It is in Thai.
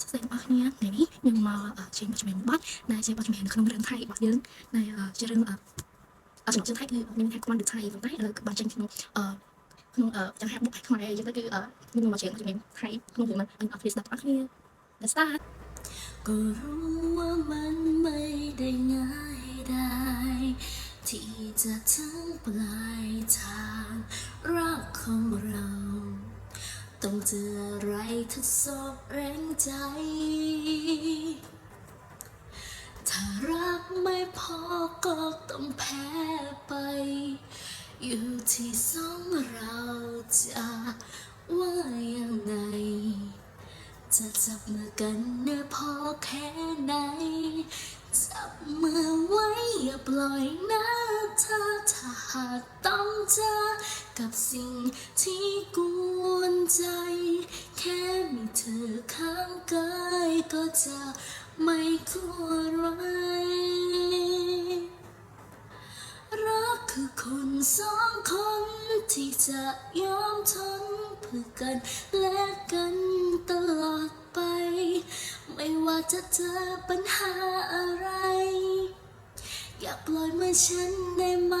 សួស្តីបងប្អូនថ្ងៃនេះខ្ញុំមកអឺជិះមកជំនាញបាត់ដែលជាបទចម្រៀងនៅក្នុងរឿងថៃរបស់យើងដែលអឺជារឿងអឺអចំណុចជើងថៃគឺមានថាខ្មៅដូចថៃប៉ុន្តែឥឡូវគឺបានចេញក្នុងអឺក្នុងអឺចង្ហាបុកថៃខ្មែរយើងទៅគឺអឺខ្ញុំមកជិះបទចម្រៀងថៃក្នុងរឿងហ្នឹងអរគុណស្ដាប់បងប្អូន Let's start ก็รู้ว่ามันไม่ได้ง่ายได้ ที่จะถึงปลายทางรักของเรา ต้องเจออะไรทดสอบแรงใจ ถ้ารักไม่พอก็ต้องแพ้ไป อยู่ที่สองเราจะว่ายังไง จะจับมือกันเนื้อพอแค่ไหน จับมือไว้อย่าปล่อยนะเธอถ้าหากต้องเจอกับสิ่งที่กว ข้างกายก็จะไม่กลัวไรรักคือคนสองคนที่จะยอมทนเพื่อกันและกันตลอดไป ไม่ว่าจะเจอปัญหาอะไร อยากปล่อยมือฉันได้ไหม